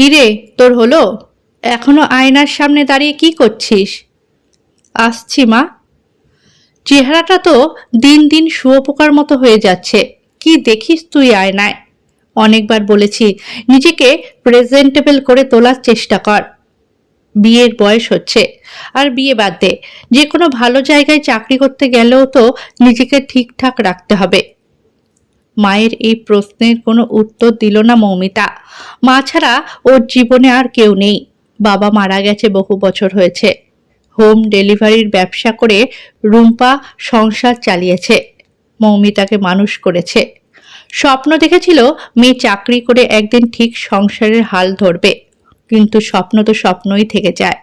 কি রে তোর হলো? এখনও আয়নার সামনে দাঁড়িয়ে কি করছিস? আসছি, মা। চেহারাটা তো দিন দিন শুয়োপোকার মতো হয়ে যাচ্ছে। কি দেখিস তুই আয়নায়? অনেকবার বলেছি, নিজেকে প্রেজেন্টেবল করে তোলার চেষ্টা কর। বিয়ের বয়স হচ্ছে। আর বিয়ে বাদ দে, যে কোনো ভালো জায়গায় চাকরি করতে গেলেও তো নিজেকে ঠিকঠাক রাখতে হবে। মায়ের এই প্রশ্নের কোনো উত্তর দিল না মৌমিতা। মা ছাড়া ওর জীবনে আর কেউ নেই। বাবা মারা গেছে বহু বছর হয়েছে। হোম ডেলিভারির ব্যবসা করে রুম্পা সংসার চালিয়েছে। মৌমিতাকে মানুষ করেছে। স্বপ্ন দেখেছিল মেয়ে চাকরি করে একদিন ঠিক সংসারের হাল ধরবে। কিন্তু স্বপ্ন তো স্বপ্নই থেকে যায়।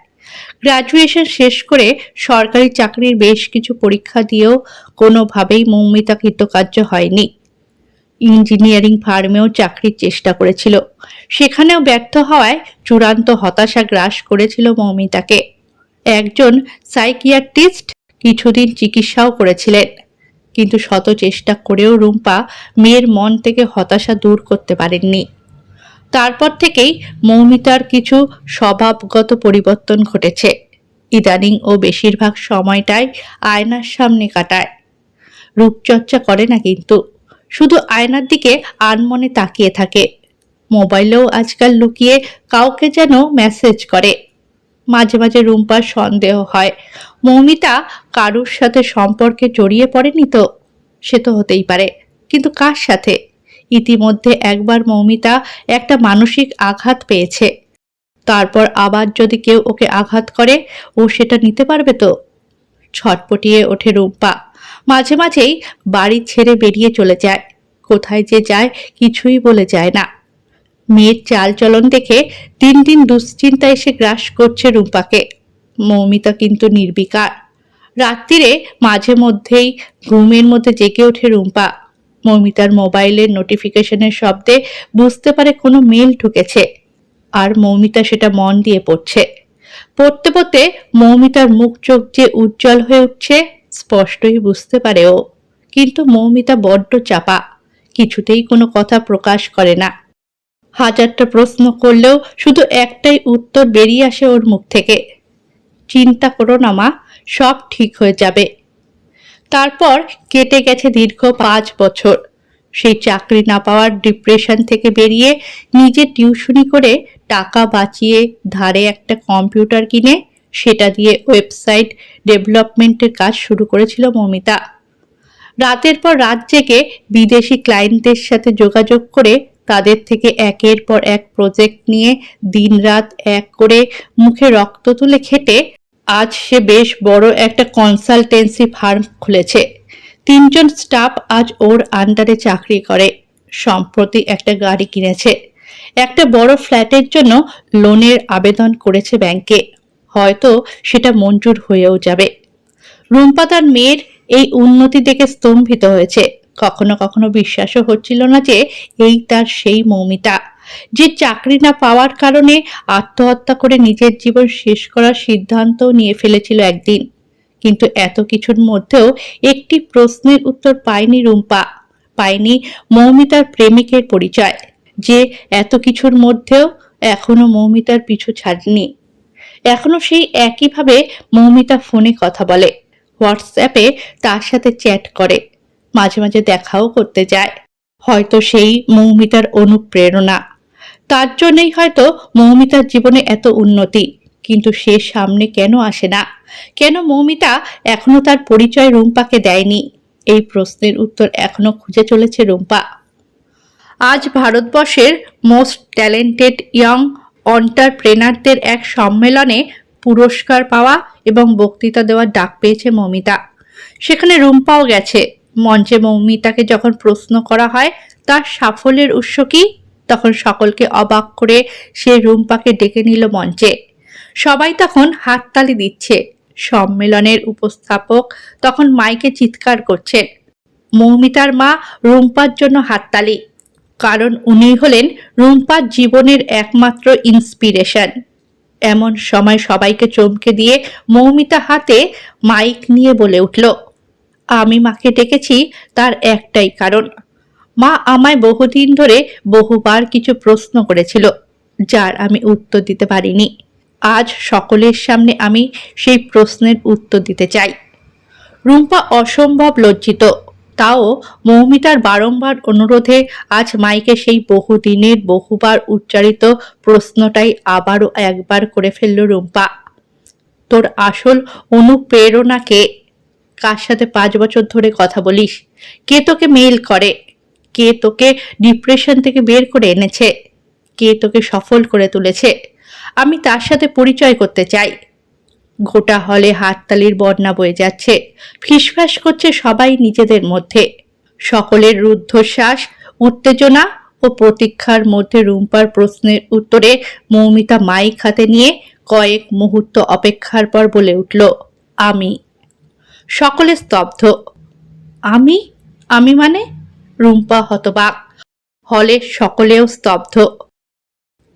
গ্রাজুয়েশন শেষ করে সরকারি চাকরির বেশ কিছু পরীক্ষা দিয়েও কোনোভাবেই মৌমিতা কৃতকার্য হয়নি। ইঞ্জিনিয়ারিং ফার্মেও চাকরির চেষ্টা করেছিল। সেখানেও ব্যর্থ হওয়ায় চূড়ান্ত হতাশা গ্রাস করেছিল মৌমিতাকে। একজন সাইকিয়াট্রিস্ট কিছুদিন চিকিৎসাও করেছিলেন, কিন্তু শত চেষ্টা করেও রুম্পা মেয়ের মন থেকে হতাশা দূর করতে পারেননি। তারপর থেকেই মৌমিতার কিছু স্বভাবগত পরিবর্তন ঘটেছে। ইদানিং ও বেশিরভাগ সময়টাই আয়নার সামনে কাটায়। রূপচর্চা করে না কিন্তু। শুধু আয়নার দিকে আনমনে তাকিয়ে থাকে। মোবাইলেও আজকাল লুকিয়ে কাউকে যেন মেসেজ করে। মাঝে মাঝে রুম্পার সন্দেহ হয়। মৌমিতা কারুর সাথে সম্পর্কে জড়িয়ে পড়েনি তো? সে তো হতেই পারে। কিন্তু কার সাথে? ইতিমধ্যে একবার মৌমিতা একটা মানসিক আঘাত পেয়েছে। তারপর আবার যদি কেউ ওকে আঘাত করে, ও সেটা নিতে পারবে তো? ছটপটিয়ে ওঠে রুম্পা। মাঝে মাঝেই বাড়ি ছেড়ে বেরিয়ে চলে যায়। কোথায় যে যায় কিছুই বলে যায় না। মেয়ের চালচলন দেখে দিন দিন দুশ্চিন্তা এসে গ্রাস করছে রুম্পাকে। মৌমিতা কিন্তু নির্বিকার। রাত্রিরে মাঝে মধ্যেই ঘুমের মধ্যে জেগে ওঠে রুম্পা। মৌমিতার মোবাইলের নোটিফিকেশনের শব্দে বুঝতে পারে কোনো মেল ঢুকেছে, আর মৌমিতা সেটা মন দিয়ে পড়ছে। পড়তে পড়তে মৌমিতার মুখ চোখ যে উজ্জ্বল হয়ে উঠছে স্পষ্টই বুঝতে পারে ও কিন্তু মৌমিতা বড্ড চাপা, কিছুতেই কোনো কথা প্রকাশ করে না। হাজারটা প্রশ্ন করলেও শুধু একটাই উত্তর বেরিয়ে আসে ওর মুখ থেকে। চিন্তা করো না মা, সব ঠিক হয়ে যাবে। তারপর কেটে গেছে দীর্ঘ পাঁচ বছর। সেই চাকরি না পাওয়ার ডিপ্রেশন থেকে বেরিয়ে নিজে টিউশনি করে টাকা বাঁচিয়ে ধারে একটা কম্পিউটার কিনে সেটা দিয়ে ওয়েবসাইট ডেভেলপমেন্টের কাজ শুরু করেছিল মমিতা। রাতের পর রাত জেগে বিদেশি ক্লায়েন্টদের সাথে যোগাযোগ করে তাদের থেকে একের পর এক প্রজেক্ট নিয়ে দিনরাত এক করে মুখে রক্ত তুলে খেটে আজ সে বেশ বড় একটা কনসালটেন্সি ফার্ম খুলেছে। তিনজন স্টাফ আজ ওর আন্ডারে চাকরি করে, সম্প্রতি একটা গাড়ি কিনেছে। একটা বড় ফ্ল্যাটের জন্য লোনের আবেদন করেছে ব্যাংকে হয়তো সেটা মঞ্জুর হয়েও যাবে। রুম্পা তার মেয়ের এই উন্নতি দেখে স্তম্ভিত হয়েছে। কখনো কখনো বিশ্বাসও হচ্ছিল না যে এই তার সেই মৌমিতা। যে চাকরি না পাওয়ার কারণে আত্মহত্যা করে নিজের জীবন শেষ করার সিদ্ধান্ত নিয়ে ফেলেছিল একদিন। কিন্তু এত কিছুর মধ্যেও একটি প্রশ্নের উত্তর পায়নি রুম্পা। পায়নি মৌমিতার প্রেমিকের পরিচয়। যে এত কিছুর মধ্যেও এখনও মৌমিতার পিছু ছাড়েনি। এখনও সেই একইভাবে মৌমিতা ফোনে কথা বলে, হোয়াটসঅ্যাপে তার সাথে চ্যাট করে, মাঝে মাঝে দেখাও করতে যায়। হয়তো সেই মৌমিতার অনুপ্রেরণা। তার জন্যই হয়তো মৌমিতার জীবনে এত উন্নতি, কিন্তু সে সামনে কেন আসে না? কেন মৌমিতা এখনও তার পরিচয় রুম্পাকে দেয়নি? এই প্রশ্নের উত্তর এখনও খুঁজে চলেছে রুম্পা। আজ ভারতবর্ষের মোস্ট ট্যালেন্টেড ইয়ং অন্টারপ্রেনারদের এক সম্মেলনে পুরস্কার পাওয়া এবং বক্তৃতা দেওয়ার ডাক পেয়েছে মৌমিতা। সেখানে রুম্পাও গেছে। মঞ্চে মৌমিতাকে যখন প্রশ্ন করা হয়, তার সাফল্যের উৎস কি? তখন সকলকে অবাক করে সে রুম্পাকে ডেকে নিল মঞ্চে। সবাই তখন হাততালি দিচ্ছে। সম্মেলনের উপস্থাপক তখন মাইকে চিৎকার করছেন। মৌমিতার মা রুম্পার জন্য হাততালি। কারণ উনি হলেন রুম্পার জীবনের একমাত্র ইন্সপিরেশন এমন সময় সবাইকে চমকে দিয়ে মৌমিতা হাতে মাইক নিয়ে বলে উঠল, আমি মাকে ডেকেছি, তার একটাই কারণ। মা আমায় বহুদিন ধরে বহুবার কিছু প্রশ্ন করেছিল, যার আমি উত্তর দিতে পারিনি। আজ সকলের সামনে আমি সেই প্রশ্নের উত্তর দিতে চাই। রুম্পা অসম্ভব লজ্জিত তাও মৌমিতার বারংবার অনুরোধে আজ মাইকে সেই বহুদিনের বহুবার উচ্চারিত প্রশ্নটাই আবারও একবার করে ফেলল রুম্পা। তোর আসল অনুপ্রেরণা কে কার সাথে পাঁচ বছর ধরে কথা বলিস? কে তোকে মেল করে? কে তোকে ডিপ্রেশন থেকে বের করে এনেছে? কে তোকে সফল করে তুলেছে? আমি তার সাথে পরিচয় করতে চাই। গোটা হলে হাততালির বন্যা বয়ে যাচ্ছে। ফিসফাস করছে সবাই নিজেদের মধ্যে। সকলের রুদ্ধশ্বাস, উত্তেজনা ও প্রতীক্ষার মধ্যে রুম্পার প্রশ্নের উত্তরে মৌমিতা মাইক হাতে নিয়ে কয়েক মুহূর্ত অপেক্ষার পর বলে উঠল, আমি। সকলে স্তব্ধ। আমি? আমি মানে? রুম্পা হতবাক। হলে সকলেও স্তব্ধ।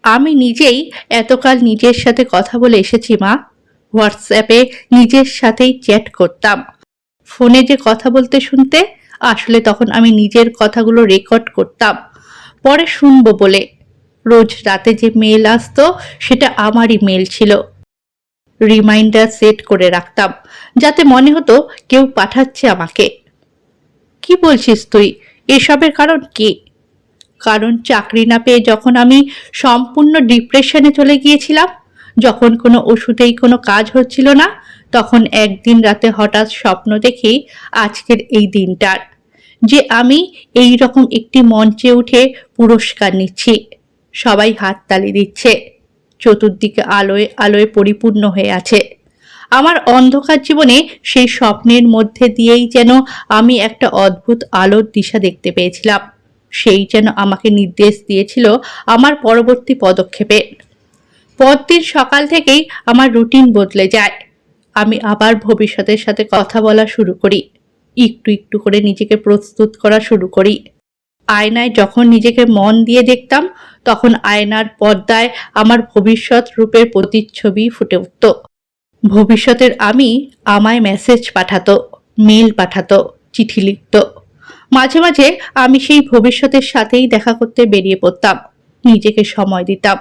আমি নিজেই এতকাল নিজের সাথে কথা বলে এসেছি, মা। হোয়াটসঅ্যাপে নিজের সাথেই চ্যাট করতাম। ফোনে যে কথা বলতে শুনতে, আসলে তখন আমি নিজের কথাগুলো রেকর্ড করতাম। পরে শুনব বলে। রোজ রাতে যে মেল আসতো, সেটা আমারই মেল ছিল। রিমাইন্ডার সেট করে রাখতাম, যাতে মনে হতো কেউ পাঠাচ্ছে আমাকে। কি বলছিস তুই? এসবের কারণ কি? কারণ চাকরি না পেয়ে যখন আমি সম্পূর্ণ ডিপ্রেশনে চলে গিয়েছিলাম যখন কোনো ওষুধেই কোনো কাজ হচ্ছিল না, তখন একদিন রাতে হঠাৎ স্বপ্ন দেখি আজকের এই দিনটার, যে আমি এই রকম একটি মঞ্চে উঠে পুরস্কার নিচ্ছি। সবাই হাততালি দিচ্ছে। চতুর্দিকে আলোয় আলোয় পরিপূর্ণ হয়ে আছে। আমার অন্ধকার জীবনে সেই স্বপ্নের মধ্যে দিয়েই যেন আমি একটা অদ্ভুত আলোর দিশা দেখতে পেয়েছিলাম। সেই যেন আমাকে নির্দেশ দিয়েছিল আমার পরবর্তী পদক্ষেপে। পরদিন সকাল থেকেই আমার রুটিন বদলে যায়। আমি আবার ভবিষ্যতের সাথে কথা বলা শুরু করি। একটু একটু করে নিজেকে প্রস্তুত করা শুরু করি। আয়নায় যখন নিজেকে মন দিয়ে দেখতাম, তখন আয়নার পর্দায় আমার ভবিষ্যৎ রূপের প্রতিচ্ছবি ফুটে উঠত। ভবিষ্যতের আমি আমায় মেসেজ পাঠাতো মেল পাঠাতো, চিঠি লিখত। মাঝে মাঝে আমি সেই ভবিষ্যতের সাথেই দেখা করতে বেরিয়ে পড়তাম। নিজেকে সময় দিতাম।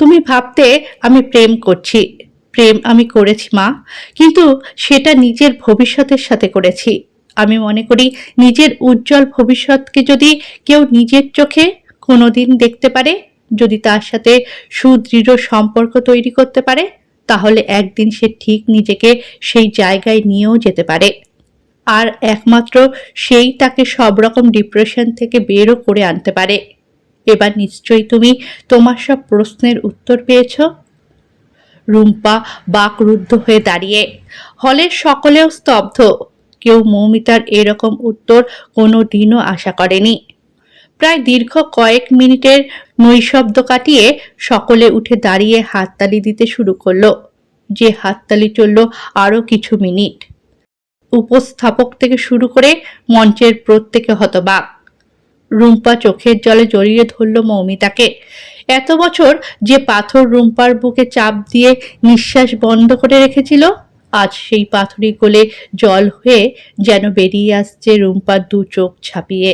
তুমি ভাবতে আমি প্রেম করছি, প্রেম আমি করেছি মা, কিন্তু সেটা নিজের ভবিষ্যতের সাথে করেছি। আমি মনে করি নিজের উজ্জ্বল ভবিষ্যৎকে যদি কেউ নিজের চোখে কোনোদিন দেখতে পারে, যদি তার সাথে সুদৃঢ় সম্পর্ক তৈরি করতে পারে, তাহলে একদিন সে ঠিক নিজেকে সেই জায়গায় নিয়েও যেতে পারে। আর একমাত্র সেই তাকে সব রকম ডিপ্রেশন থেকে বেরও করে আনতে পারে। এবার নিশ্চয়ই তুমি তোমার সব প্রশ্নের উত্তর পেয়েছ। রুম্পা বাকরুদ্ধ হয়ে দাঁড়িয়ে হলের সকলেও স্তব্ধ। কেউ মৌমিতার এরকম উত্তর কোনো দিনও আশা করেনি। প্রায় দীর্ঘ কয়েক মিনিটের নৈশব্দ কাটিয়ে সকলে উঠে দাঁড়িয়ে হাততালি দিতে শুরু করল। যে হাততালি চলল আরও কিছু মিনিট। উপস্থাপক থেকে শুরু করে মঞ্চের প্রত্যেকে হতবাক। রুম্পা চোখের জলে জড়িয়ে ধরল মৌমিতাকে। এত বছর যে পাথর রুম্পার বুকে চাপ দিয়ে নিঃশ্বাস বন্ধ করে রেখেছিল, আজ সেই পাথরি গোলে জল হয়ে যেন বেরিয়ে আসছে রুম্পার দু চোখ ছাপিয়ে।